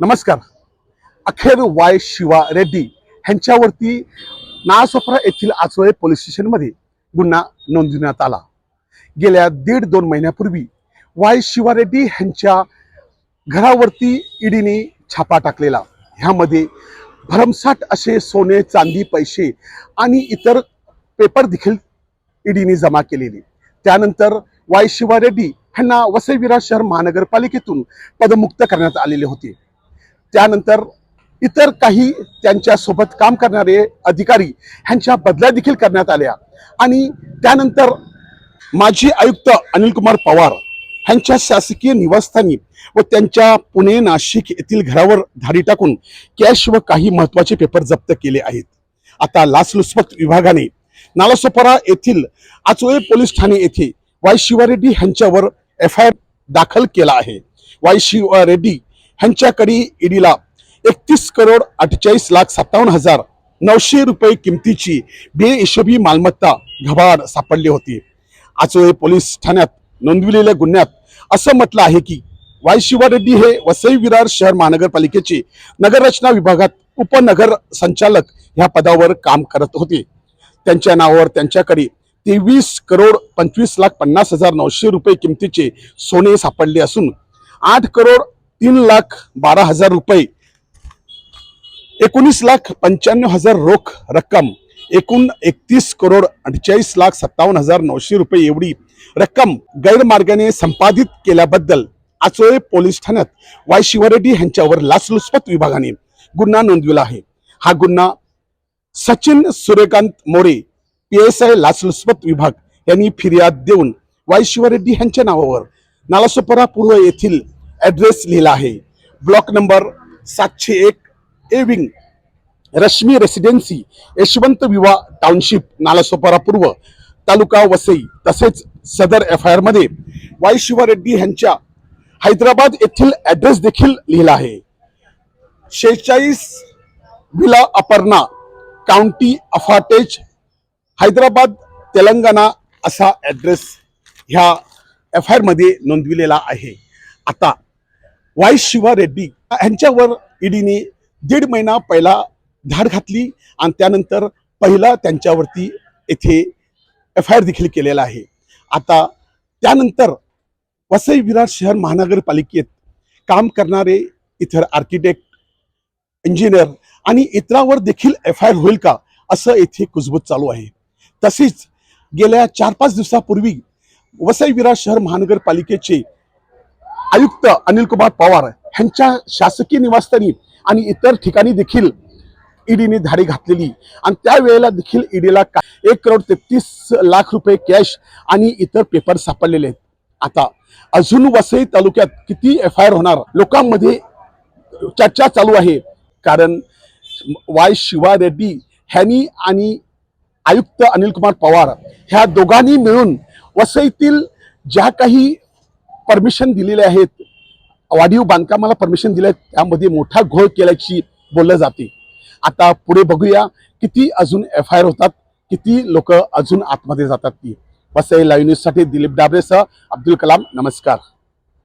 नमस्कार. अखेर वाय शिवा रेड्डी ह्यांच्यावरती नासोपरा येथील आचोळे पोलीस स्टेशनमध्ये गुन्हा नोंदवण्यात आला. गेल्या दीड दोन महिन्यापूर्वी वाय शिवा रेड्डी ह्यांच्या घरावरती ईडीने छापा टाकलेला. ह्यामध्ये भरमसाठ असे सोने चांदी पैसे आणि इतर पेपर देखील ईडीने जमा केलेले. त्यानंतर वाय शिवा रेड्डी ह्यांना वसईविरा शहर महानगरपालिकेतून पदमुक्त करण्यात आलेले होते. त्यानंतर इतर काही त्यांच्यासोबत काम करणारे अधिकारी ह्यांच्या बदल्या देखील करण्यात आल्या. आणि त्यानंतर माजी आयुक्त अनिल कुमार पवार ह्यांच्या शासकीय निवासस्थानी व त्यांच्या पुणे नाशिक येथील घरावर धाडी टाकून कॅश व काही महत्त्वाचे पेपर जप्त केले आहेत. आता लाचलुचपत विभागाने नालासोपारा येथील आचोळे पोलीस ठाणे येथे वाय शिवा रेड्डी ह्यांच्यावर एफ आय आर दाखल केला आहे. वाय शिवा रेड्डी ह्यांच्याकडे ईडीला एकतीस करोड अठ्ठेचाळीस लाख सत्तावन्न हजार नऊशे रुपये किमतीची बेहिशोबी मालमत्ता घबाड सापडली होती. आचोळे पोलीस ठाण्यात नोंदविलेल्या गुन्ह्यात असं म्हटलं आहे की वाय शिवा रेड्डी हे वसई विरार शहर महानगरपालिकेचे नगररचना विभागात उपनगर संचालक ह्या पदावर काम करत होते. त्यांच्या नावावर त्यांच्याकडे तेवीस करोड पंचवीस लाख पन्नास हजार नऊशे रुपये किमतीचे सोने सापडले असून आठ करोड तीन लाख बारा हजार रुपये. एकोणीस लाख पंच्याण्णव हजार रोख रक्कम. एकूण एकतीस करोड अठ्ठेचाळीस लाख सत्तावन्न हजार नऊशे रुपये एवढी रक्कम गैरमार्गाने संपादित केल्याबद्दल आचोळे पोलीस ठाण्यात वाय शिवारेड्डी यांच्यावर लाचलुचपत विभागाने गुन्हा नोंदविला आहे. हा गुन्हा Sachin Suryakant More P S I लाचलुचपत विभाग यांनी फिर्याद देऊन वाय शिवारेड्डी यांच्या नावावर नालासोपरा पूर्व येथील ॲड्रेस लिहिला आहे. ब्लॉक नंबर सातशे एक A wing Rashmi residency Yashwant Viva township Nalasopara पूर्व तालुका वसई तसेच सदर एफ आय आरमध्ये वाई वाय शिवा रेड्डी यांच्या हैदराबाद येथील ॲड्रेस देखील लिहिला आहे. शेहेचाळीस विला अपर्णा काउंटी अफाटेज हैदराबाद तेलंगणा असा ॲड्रेस ह्या एफ आय आरमध्ये नोंदविलेला आहे. आता वाय शिवा रेड्डी यांच्यावर ईडीने दीड महिना पहिला धाड घातली आणि त्यानंतर पहिला त्यांच्यावरती येथे एफ आय आर देखील केलेला आहे. आता त्यानंतर वसई विरार शहर महानगरपालिकेत काम करणारे इतर आर्किटेक्ट इंजिनियर आणि इतरावर देखील एफ आय आर होईल का असं येथे कुजबूज चालू आहे. तसेच गेल्या चार पाच दिवसापूर्वी वसई विरार शहर महानगरपालिकेचे आयुक्त अनिल कुमार पवार यांच्या शासकीय निवासस्थानी आणि इतर ठिकाणी देखील ईडीने धाडी घातलेली. आणि त्यावेळेला देखील ईडीला एक करोड तेहतीस लाख रुपये कॅश आणि इतर पेपर सापडलेले आहेत. आता अजून वसई तालुक्यात किती एफ आय आर होणार? लोकांमध्ये चर्चा चालू आहे. कारण वाय शिवा रेड्डी ह्यांनी आणि आयुक्त अनिल कुमार पवार ह्या दोघांनी मिळून वसईतील ज्या काही परमिशन दिलेले आहेत. वाढीव बांधकामाला परमिशन दिले त्यामध्ये मोठा घोळ केल्याची बोललं जाते. आता पुढे बघूया किती अजून एफ आय आर होतात. किती लोक अजून आतमध्ये जातात ती. वसई लाईव्ह न्यूजसाठी दिलीप डाबरेसह अब्दुल कलाम. नमस्कार.